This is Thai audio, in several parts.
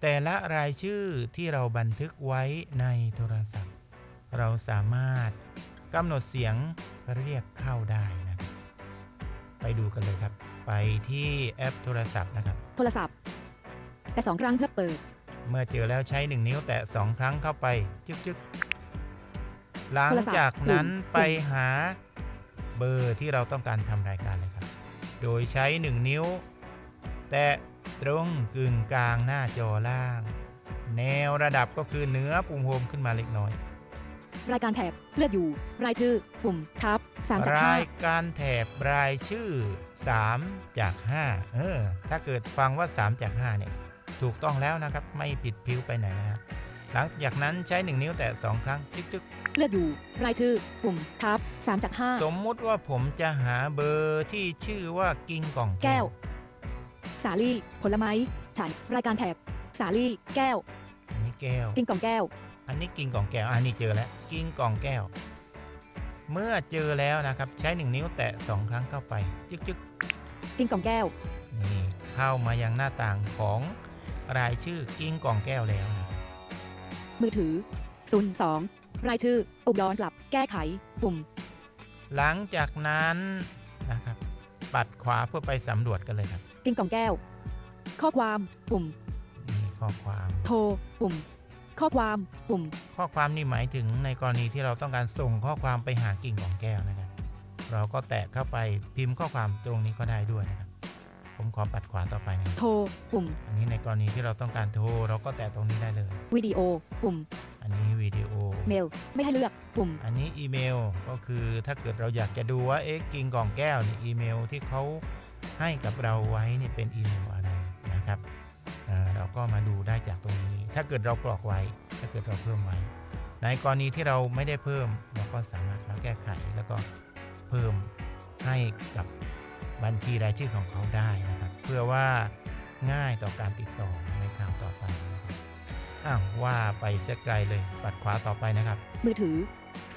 แต่ละรายชื่อที่เราบันทึกไว้ในโทรศัพท์ เราสามารถกำหนดเสียงเรียกเข้าได้นะครับไปดูกันเลยครับ ไปที่แอปโทรศัพท์นะครับ โทรศัพท์ แต่สองครั้งเพื่อเปิด เมื่อเจอแล้วใช้ 1 นิ้วแตะ2ครั้งเข้าไป จึ๊กจึ๊กหลังโทรศัพท์จากนั้นปุ่มไปหาเบอร์ที่เราต้องการทำรายการเลยครับ โดยใช้ 1 นิ้ว แตะตรงกึ่งกลางหน้าจอล่าง แนวระดับก็คือเหนือปุ่มโฮมขึ้นมาเล็กน้อย รายการแถบเลือกอยู่ รายชื่อ ปุ่มทับ3จากรายการแถบรายชื่อ 3 จาก 5 เออ ถ้าเกิดฟังว่า 3 จาก 5 เนี่ย ถูกต้องแล้วนะครับ ไม่ผิดพิ้วไปไหนนะฮะหลังจากนั้นใช้ 1 นิ้วแตะ2ครั้งจึ๊กจึ๊ก5เลือกอยู่ รายชื่อ ปุ่มทับ3จากสมมุติว่าผมจะหาเบอร์ที่ชื่อว่ากิ้งก่อง5แก้ว สาลี่ ผลไม้ ฉัน รายการแถบ สาลี่ แก้ว อันนี้แก้ว กินกล่องแก้ว อันนี้กิ้งก่องแก้ว อันนี้เจอแล้ว กิ้งก่องแก้ว เมื่อเจอแล้วนะครับ ใช้1นิ้วแตะ2ครั้งเข้าไป จึ๊กจึ๊กกินกล่องแก้ว นี่เข้ามายังหน้าต่างของรายชื่อกิ้งก่องแก้วแล้วนะครับมือถือ02รายชื่อปุ่มย้อนกลับ แก้ไข ปุ่ม หลังจากนั้นนะครับ ปัดขวาเพื่อไปสำรวจกันเลยครับ กินกล่องแก้ว ข้อความ ปุ่ม นี่ข้อความ โทร ปุ่ม ข้อความ ปุ่ม ข้อความนี่หมายถึงในกรณีที่เราต้องการส่งข้อความไปหากิ่งของแก้วนะครับ เราก็แตะเข้าไปพิมพ์ข้อความตรงนี้ก็ได้ด้วยนะครับ ผมขอปัดขวาต่อไปนะครับโทร ปุ่ม อันนี้ในกรณีที่เราต้องการโทรเราก็แตะตรงนี้ได้เลย วิดีโอ ปุ่ม อันนี้วิดีโอ เมล ไม่ให้เลือก ปุ่ม อันนี้อีเมลก็คือถ้าเกิดเราอยากจะดูว่าเอ๊ะกิ่งกล่องแก้วนี่อีเมลที่เขา ให้กับเราไว้เนี่ยเป็นอีเมลอะไรนะครับเราก็มาดูได้จากตรงนี้ ถ้าเกิดเรากรอกไว้ ถ้าเกิดเราเพิ่มไว้ ในกรณีที่เราไม่ได้เพิ่ม เราก็สามารถมาแก้ไขแล้วก็เพิ่มให้กับบัญชีรายชื่อของเขาได้นะครับ เพื่อว่าง่ายต่อการติดต่อในคราวต่อไปนะครับอ้าวว่าไปเสียไกลเลย ปัดขวาต่อไปนะครับ มือถือ 02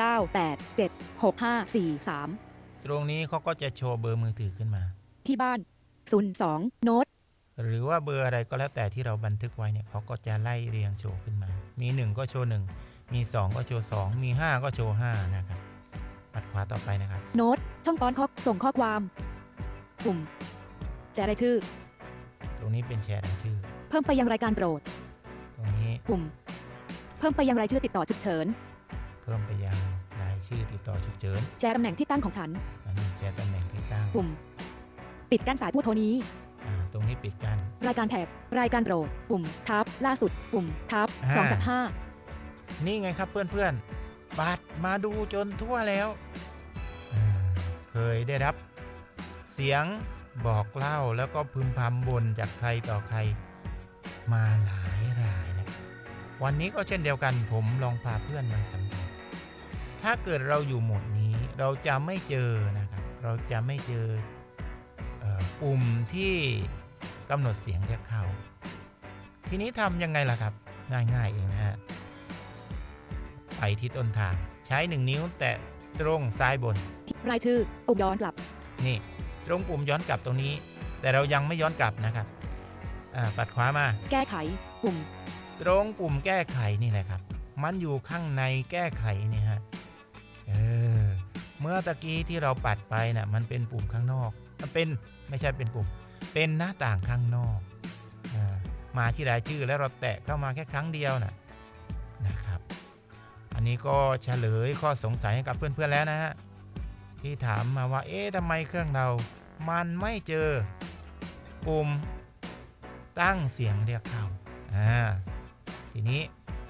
987 6543 ตรงนี้เขาก็จะโชว์เบอร์มือถือขึ้นมา ที่บ้าน 02 โน้ต หรือว่าเบอร์อะไรก็แล้วแต่ที่เราบันทึกไว้เนี่ยเขาก็จะไล่เรียงโชว์ขึ้นมา มี 1 ก็โชว์ 1 มี 2 ก็โชว์ 2 มี 5 ก็โชว์ 5 นะครับปัดขวาต่อไปนะครับ โน้ต ช่องป้อนข้อส่งข้อความ ปุ่มแจ้รายชื่อ ตรงนี้เป็นแชร์รายชื่อ เพิ่มไปยังรายการโปรด ตรงนี้ ปุ่ม เพิ่มไปยังรายชื่อติดต่อฉุกเฉิน เพิ่มไปยังราย ชื่อติดต่อฉุกเฉินแชร์ตำแหน่งที่ตั้งของฉันอันนี้แชร์ตำแหน่งที่ตั้งปุ่ม ปิดกั้นสายผู้โทรนี้อ่าตรงนี้ปิดกัน รายการแท็กรายการโปรดปุ่มทับล่าสุด ปุ่มทับอ่า สองจากห้านี่ไงครับเพื่อนๆปัดมาดูจนทั่วแล้วอ่าเคยได้รับ เสียงบอกเล่าแล้วก็พึมพำบนจากใครต่อใคร มาหลายรายนะวันนี้ก็เช่นเดียวกันผมลองพาเพื่อนมาสำรวจ ถ้าเกิดเราอยู่โหมดนี้เราจะไม่เจอนะครับ เราจะไม่เจอเอ่อปุ่มที่กำหนดเสียงเรียกเข้า ทีนี้ทำยังไงล่ะครับ ง่ายๆเองนะฮะ ไปที่ต้นทาง ใช้1นิ้วแตะตรงซ้ายบน รายชื่อ ปุ่มย้อนกลับ นี่ ตรงปุ่มย้อนกลับตรงนี้ แต่เรายังไม่ย้อนกลับนะครับอ่าปัดขวามา แก้ไข ปุ่ม ตรงปุ่มแก้ไขนี่แหละครับ มันอยู่ข้างในแก้ไขเนี่ยฮะเออ เมื่อตะกี้ที่เราปัดไปน่ะมันเป็นปุ่มข้างนอก มันเป็นไม่ใช่เป็นปุ่ม เป็นหน้าต่างข้างนอกอมาที่รายชื่อแล้วเราแตะเข้ามาแค่ครั้งเดียวน่ะนะครับ อันนี้ก็เฉลยข้อสงสัยให้กับเพื่อนๆแล้วนะฮะที่ถามมาว่า เอ๊ะทำไมเครื่องเรา มันไม่เจอปุ่มตั้งเสียงเรียกเข้าอ่าทีนี้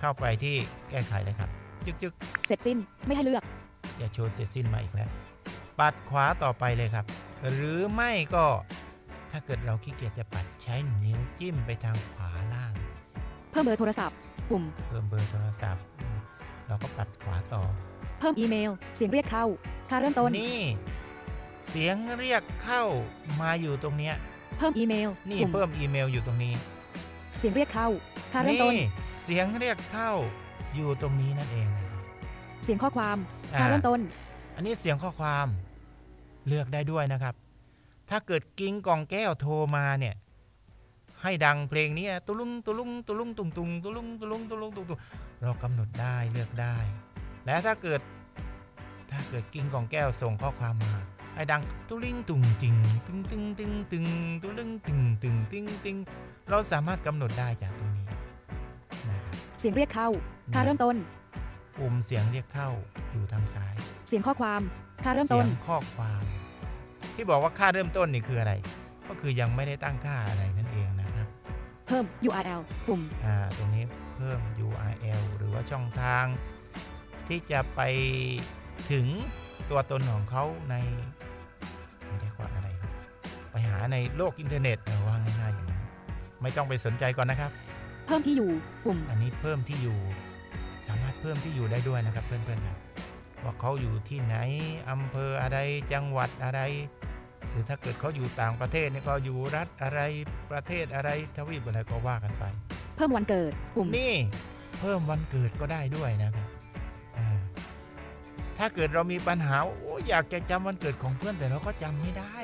เข้าไปที่แก้ไขเลยครับ จึกจึกเสร็จสิ้นไม่ให้เลือก จะโชว์เสร็จสิ้นมาอีกแล้ว ปัดขวาต่อไปเลยครับ หรือไม่ก็ถ้าเกิดเราขี้เกียจจะปัดใช้หนึ่งนิ้วจิ้มไปทางขวาล่าง เพิ่มเบอร์โทรศัพท์ ปุ่ม เพิ่มเบอร์โทรศัพท์อืมเราก็ปัดขวาต่อ เพิ่มอีเมล เสียงเรียกเข้า ค่าเริ่มต้น นี่ เสียงเรียกเข้ามาอยู่ตรงเนี้ย เพิ่มอีเมล นี่ปุ่ม เพิ่มอีเมลอยู่ตรงนี้ เสียงเรียกเข้า ค่าเริ่มต้น นี่เสียงเรียกเข้าอยู่ตรงนี้นั่นเองนะครับ เสียงข้อความอ่าค่าเริ่มต้น อันนี้เสียงข้อความเลือกได้ด้วยนะครับ ถ้าเกิดกิ้งกองแก้วโทรมาเนี่ย ให้ดังเพลงเนี้ยตุลุงตุลุงตุลุงตุงตุงตุลุงตุลุงตุลุงตุงตุงเรากำหนดได้เลือกได้ และถ้าเกิด ถ้าเกิดกิ้งกองแก้วส่งข้อความมา ให้ดังตุลิงตุงติงตึงตึงตึงตึงตุลิงตึงตึงตึงตึงเราสามารถกำหนดได้จากตรงนี้นะครับ เสียงเรียกเข้าค่าเริ่มต้น ปุ่มเสียงเรียกเข้าอยู่ทางซ้าย เสียงข้อความ ค่าเริ่มต้น เสียงข้อความ ที่บอกว่าค่าเริ่มต้นนี่คืออะไร ก็คือยังไม่ได้ตั้งค่าอะไรนั่นเองนะครับ เพิ่ม URL ปุ่ม อ่าตรงนี้เพิ่ม URL หรือว่าช่องทาง ที่จะไปถึงตัวตนของเขาในไม่ได้กว่าอะไรครับไปหาในโลกอินเทอร์เน็ตเอาว่าง่ายๆอย่างนั้นไม่ต้องไปสนใจก่อนนะครับ เพิ่มที่อยู่ ปุ่ม อันนี้เพิ่มที่อยู่ สามารถเพิ่มที่อยู่ได้ด้วยนะครับเพื่อนๆครับว่าเขาอยู่ที่ไหนอำเภออะไรจังหวัดอะไร หรือถ้าเกิดเขาอยู่ต่างประเทศเนี่ยก็อยู่รัฐอะไรประเทศอะไรทวีปอะไรก็ว่ากันไป เพิ่มวันเกิดปุ่มนี่เพิ่มวันเกิดก็ได้ด้วยนะครับอ่าถ้าเกิดเรามีปัญหาโอ้อยากจะจำวันเกิดของเพื่อนแต่เราก็จำไม่ได้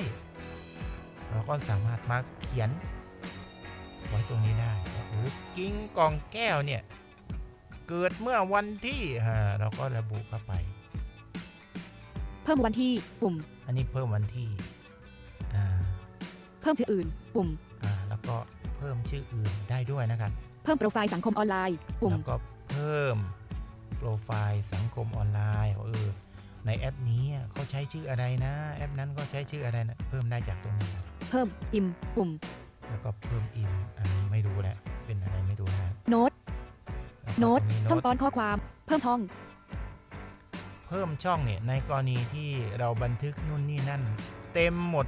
เราก็สามารถมาเขียนไว้ตรงนี้ได้ว่าเออกิ้งกองแก้วเนี่ย เกิดเมื่อวันที่อ่าเราก็ระบุเข้าไป เพิ่มวันที่ปุ่ม อันนี้เพิ่มวันที่อ่าเพิ่มชื่ออื่น ปุ่มอ่าแล้วก็เพิ่มชื่ออื่นได้ด้วยนะครับ เพิ่มโปรไฟล์สังคมออนไลน์ ปุ่ม แล้วก็เพิ่มโปรไฟล์สังคมออนไลน์ว่าเออในแอปนี้เขาใช้ชื่ออะไรนะ แอปนั้นก็ใช้ชื่ออะไรนะเพิ่มได้จากตรงนี้ครับเพิ่มอิมปุ่ม แล้วก็เพิ่มอิมอันนี้ไม่รู้แหละเป็นอะไรไม่รู้นะ โน้ตแล้วก็โน้ตตรงช่องโน้ตตอนข้อความ เพิ่มช่อง เพิ่มช่องเนี่ยในกรณีที่เราบันทึกนู่นนี่นั่น เต็มหมด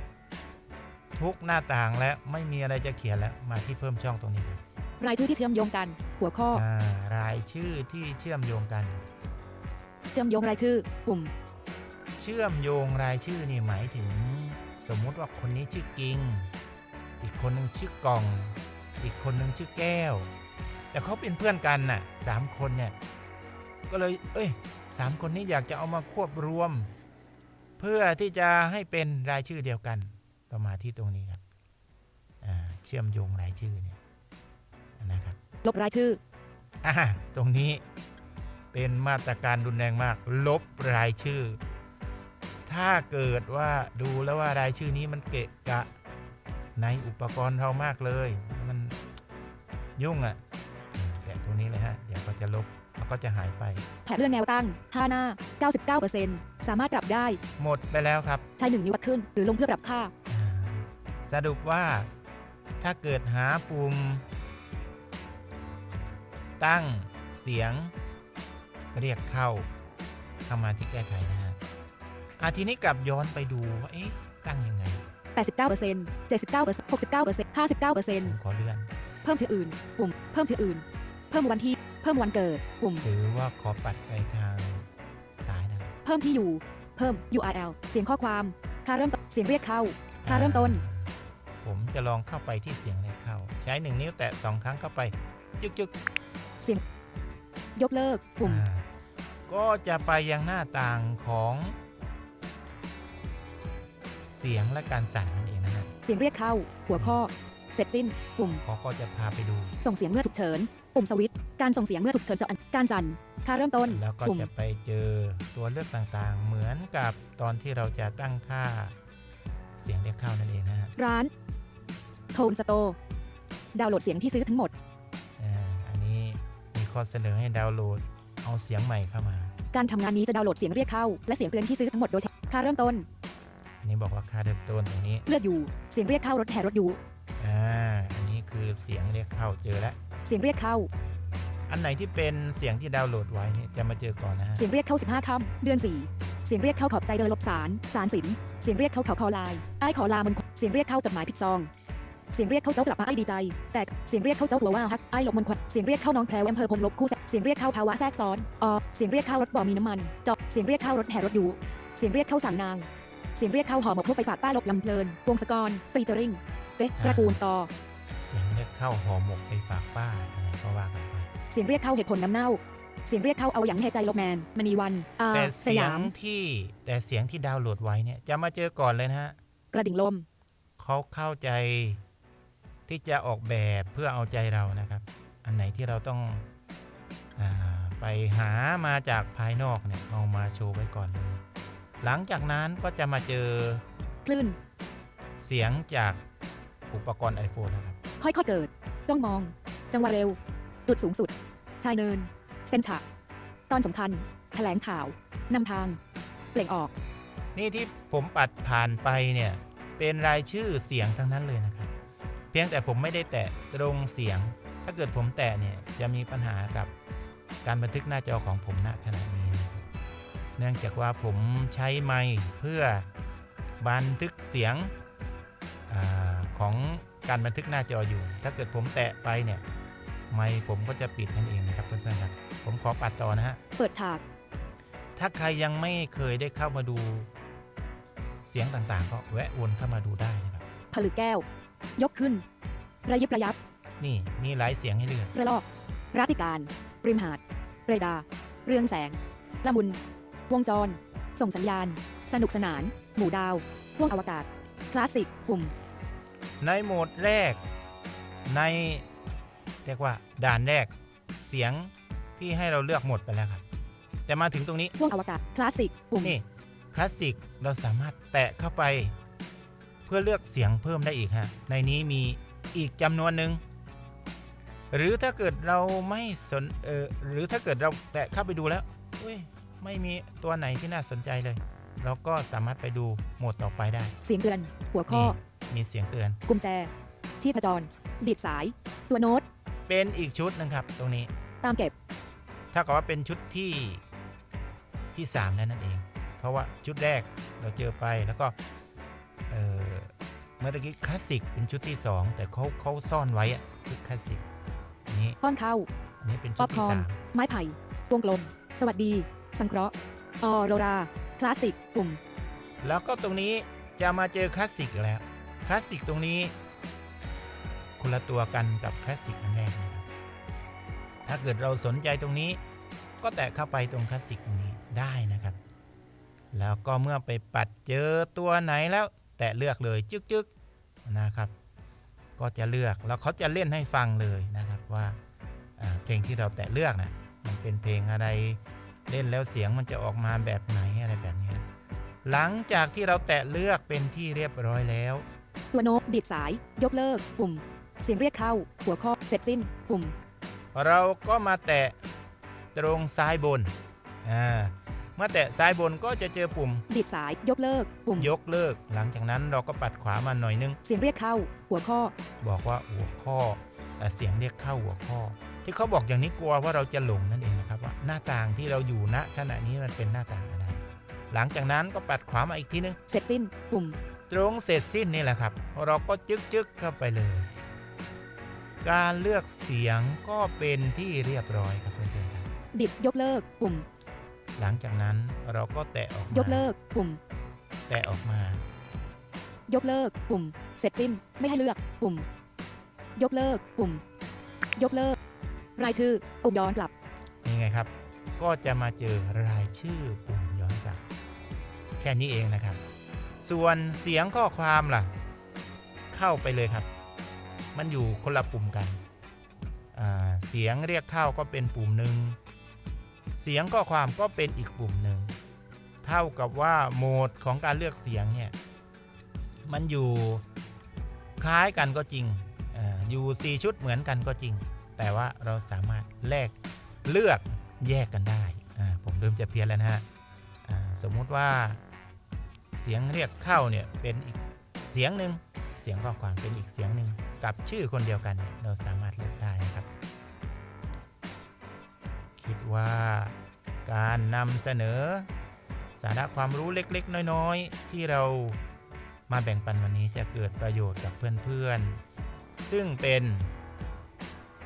ทุกหน้าต่างและไม่มีอะไรจะเขียนแล้วมาที่เพิ่มช่องตรงนี้ครับรายชื่อที่เชื่อมโยงกัน หัวข้อ อ่ารายชื่อที่เชื่อมโยงกัน เชื่อมโยงรายชื่อ ปุ่ม เชื่อมโยงรายชื่อนี่หมายถึง สมมุติว่าคนนี้ชื่อกิง อีกคนหนึ่งชื่อกล่อง อีกคนหนึ่งชื่อแก้ว แต่เขาเป็นเพื่อนกันน่ะสามคนเนี่ยก็เลย เอ้ยสามคนนี้อยากจะเอามาควบรวม เพื่อที่จะให้เป็นรายชื่อเดียวกันเรามาที่ตรงนี้ครับอ่าเชื่อมโยงรายชื่อเนี่ยนะครับลบรายชื่ออ่าตรงนี้เป็นมาตรการรุนแรงมาก ลบรายชื่อ ถ้าเกิดว่าดูแล้วว่ารายชื่อนี้มันเกะกะในอุปกรณ์เรามากเลย มันยุ่งอะ่ะอืมแกะต รงนี้เลยฮะ เดี๋ยวก็จะลบแล้วก็จะหายไป แถบเลื่อนแนวตั้ง 5 หน้า 99%สามารถปรับได้ หมดไปแล้วครับ ใช้1นิ้ววัดขึ้น หรือลงเพื่อปรับค่าอ่า สรุปว่าถ้าเกิดหาปุ่ม ตั้งเสียง เรียกเข้าเข้ามาที่แก้ไขนะฮะอาทีนี้กลับย้อนไปดูว่าเอ๊ะตั้งยังไง 89% 79% 69% 59%ผมขอเลื่อน เพิ่มชื่ออื่น ปุ่ม เพิ่มชื่ออื่น เพิ่มวันที่ เพิ่มวันเกิด ปุ่ม หรือว่าขอปัดไปทางซ้ายนะครับเพิ่มที่อยู่ เพิ่ม URL เสียงข้อความค่าเริ่มต้นเสียงเรียกเข้าค่าเริ่มต้นอ่าผมจะลองเข้าไปที่เสียงเรียกเข้า ใช้หนึ่งนิ้วแตะสองครั้งเข้าไป จึกจึกยกเลิก ปุ่ม อ่าก็จะไปยังหน้าต่างของ เสียงและการสั่นนั่นเองนะฮะเสียงเรียกเข้า หัวข้อ เสร็จสิ้น ปุ่ม เขาก็จะพาไปดู ส่งเสียงเมื่อฉุกเฉิน ปุ่มสวิตช์การส่งเสียงเมื่อฉุกเฉินจะอันการสั่นค่าเริ่มต้น แล้วก็ปุ่มจะไปเจอตัวเลือกต่างๆ เหมือนกับตอนที่เราจะตั้งค่า เสียงเรียกเข้านั่นเองนะฮะร้านโทนสโตดาวน์โหลดเสียงที่ซื้อทั้งหมดอ่าอันนี้มีข้อเสนอให้ดาวน์โหลดเอาเสียงใหม่เข้ามา การทำงานนี้จะดาวน์โหลดเสียงเรียกเข้า และเสียงเตือนที่ซื้อทั้งหมดโดยใช้ค่าเริ่มต้น อันนี้บอกว่าค่าเริ่มต้นตรงนี้ เลือกอยู่เสียงเรียกเข้ารถแห่รถอยู่อ่าอันนี้คือเสียงเรียกเข้าเจอแล้ว เสียงเรียกเข้า อันไหนที่เป็นเสียงที่ดาวน์โหลดไว้เนี่ยจะมาเจอก่อนนะฮะเสียงเรียกเข้า 15ค่ำเดือน 4 เสียงเรียกเข้าขอบใจเดินลบสารสารสิน เสียงเรียกเข้าเขาคอลายไอ้ายขอลามันเสียงเรียกเข้าจดหมายผิดซอง เสียงเรียกเข้าเจ้ากลับมาไอ้ดีใจ แต่เสียงเรียกเข้าเจ้าตัวว่าฮักไอ้ายหลบมันควัดเสียงเรียกเข้าน้องแพรวอำเภอพงลบคู่แสเสียงเรียกเข้าภาวะแทรกซ้อนออเสียงเรียกเข้ารถบ่อมีน้ำมันจอบเสียงเรียกเข้ารถแห่รถอยู่ เสียงเรียกเข้าสั่งนาง เสียงเรียกเข้าหอหมกพวกไปฝากป้าหลบลำเพลินวงศกรฟีเจอริงเป๊ะตระกูลต่อ เสียงเรียกเข้าห่อหมกไปฝากป้าอะไรก็ว่ากันไป เสียงเรียกเข้าเหตุผลน้ำเน่า เสียงเรียกเข้าเอาอย่างแห่ใจลบแมนมณีวันอาแต่สเสียยางม ที่แต่เสียงที่ดาวน์โหลดไว้เนี่ยจะมาเจอก่อนเลยนะฮะกระดิ่งลม เขาเข้าใจที่จะออกแบบเพื่อเอาใจเรานะครับ อันไหนที่เราต้องอาไปหามาจากภายนอกเนี่ยเอามาโชว์ไว้ก่อนเลย หลังจากนั้นก็จะมาเจอคลื่น เสียงจากอุปกรณ์ iPhone นะครับ ค่อยๆเกิด ต้องมอง จังหวะเร็ว จุดสูงสุด ชายเนิน เส้นฉากตอนสำคัญ แถลงข่าว นำทาง เปล่งออก นี่ที่ผมปัดผ่านไปเนี่ย เป็นรายชื่อเสียงทั้งนั้นเลยนะครับ เพียงแต่ผมไม่ได้แตะตรงเสียง ถ้าเกิดผมแตะเนี่ยจะมีปัญหากับการบันทึกหน้าจอของผมณขณะนี้นะเนื่องจากว่าผมใช้ไมค์เพื่อบันทึกเสียงอของ การบันทึกหน้าจออยู่ ถ้าเกิดผมแตะไปเนี่ย ไมค์ผมก็จะปิดนั่นเองนะครับเพื่อนๆครับ ผมขอปัดต่อนะฮะ เปิดฉาก ถ้าใครยังไม่เคยได้เข้ามาดู เสียงต่างๆ ก็แวะวนเข้ามาดูได้นะครับ ผลึกแก้ว ยกขึ้น ระยิบระยับ นี่มีหลายเสียงให้เลือก ระลอก รัติการ ริมหาด เรดาร์เรืองแสง ละมุน วงจร ส่งสัญญาณ สนุกสนาน หมู่ดาวพ่วงอวกาศ คลาสสิกปุ่ม ในโหมดแรก ในเรียกว่าด่านแรกเสียงที่ให้เราเลือกหมดไปแล้วครับ แต่มาถึงตรงนี้พ่วงอวกาศคลาสสิกปุ่มนี่คลาสสิกเราสามารถแตะเข้าไป เพื่อเลือกเสียงเพิ่มได้อีกฮะในนี้มีอีกจำนวนหนึ่งหรือถ้าเกิดเราไม่สนเออหรือถ้าเกิดเราแตะเข้าไปดูแล้วเฮ้ยไม่มีตัวไหนที่น่าสนใจเลย เราก็สามารถไปดูโหมดต่อไปได้ เสียงเตือนหัวข้อนี่ มีเสียงเตือน กุญแจ ชีพจรดีดสาย ตัวโน้ต เป็นอีกชุดหนึงครับ ตรงนี้ ตามเก็บ ถ้ากับว่าเป็นชุดที่ที่3แล้วนั่นเอง เพราะว่าชุดแรกเราเจอไปแล้วก็เอ่อเมื่อตะกี้คลาสสิกเป็นชุดที่ 2 แต่เขาเขาซ่อนไว้อะชุดคลาสสิกอันนี้ป้อนเข้าอันนี้เป็นป๊ชุอดปคที่อร์นไม้ไผ่วงกลม สวัสดี สังเคราะห์ออโรรา คลาสสิก ปุ่ม3แล้วก็ตรงนี้จะมาเจอคลาสสิกอีกแล้วค ลาสสิกตรงนี้ คนละตัวกันกับคลาสสิกอันแรกนะครับ ถ้าเกิดเราสนใจตรงนี้ ก็แตะเข้าไปตรงคลาสสิกตรงนี้ได้นะครับ แล้วก็เมื่อไปปัดเจอตัวไหนแล้ว แตะเลือกเลยจึ๊กๆนะครับ ก็จะเลือกแล้วเขาจะเล่นให้ฟังเลยนะครับว่าเพลงที่เราแตะเลือกนะมันเป็นเพลงอะไรเล่นแล้วเสียงมันจะออกมาแบบไหนอะไรแบบนี้ หลังจากที่เราแตะเลือกเป็นที่เรียบร้อยแล้ว ตัวโน้ตดีดสาย ยกเลิก ปุ่ม เสียงเรียกเข้า หัวข้อ เสร็จสิ้น ปุ่ม เราก็มาแตะตรงซ้ายบน อ่า เมื่อแตะซ้ายบนก็จะเจอปุ่ม ดีดสาย ยกเลิก ปุ่ม ยกเลิก หลังจากนั้นเราก็ปัดขวามาหน่อยนึง เสียงเรียกเข้า หัวข้อ บอกว่าหัวข้อเอ่อเสียงเรียกเข้าหัวข้อ ที่เขาบอกอย่างนี้กลัวว่าเราจะหลงนั่นเองนะครับว่าหน้าต่างที่เราอยู่ณขณะนี้มันเป็นหน้าต่างอะไร หลังจากนั้นก็ปัดขวามาอีกทีนึง เสร็จสิ้น ปุ่ม ตรงเสร็จสิ้นนี่แหละครับ เราก็จึ๊กจึ๊กเข้าไปเลย การเลือกเสียงก็เป็นที่เรียบร้อยครับเพื่อนๆครับดิดยกเลิกปุ่ม หลังจากนั้นเราก็แตะออกมายกเลิกปุ่ม แตะออกมา ยกเลิกปุ่ม เสร็จสิ้นไม่ให้เลือกปุ่ม ยกเลิกปุ่ม ยกเลิก รายชื่อปุ่มย้อนกลับนี่ไงครับ ก็จะมาเจอรายชื่อปุ่มย้อนกลับ แค่นี้เองนะครับ ส่วนเสียงข้อความล่ะ เข้าไปเลยครับ มันอยู่คนละปุ่มกัน เสียงเรียกเข้าก็เป็นปุ่มหนึ่ง เสียงข้อความก็เป็นอีกปุ่มหนึ่ง เท่ากับว่าโหมดของการเลือกเสียงเนี่ย มันอยู่คล้ายกันก็จริงออยู่ 4 ชุดเหมือนกันก็จริง แต่ว่าเราสามารถแลกเลือกแยกกันได้ ผมเริ่มจะเพี้ยนแล้วนะฮะสมมุติว่า เสียงเรียกเข้าเนี่ยเป็นอีกเสียงหนึ่งเสียงข้อความเป็นอีกเสียงหนึ่งกับชื่อคนเดียวกันเนี่ยเราสามารถเลือกได้นะครับ คิดว่าการนำเสนอ สาระความรู้เล็กๆ น้อยๆ ที่เรามาแบ่งปันวันนี้จะเกิดประโยชน์กับเพื่อนๆ ซึ่งเป็น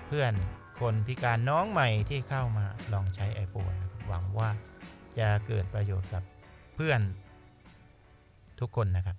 เพื่อนคนพิการน้องใหม่ที่เข้ามาลองใช้ iPhone นะครับหวังว่าจะเกิดประโยชน์กับเพื่อน ทุกคนนะครับ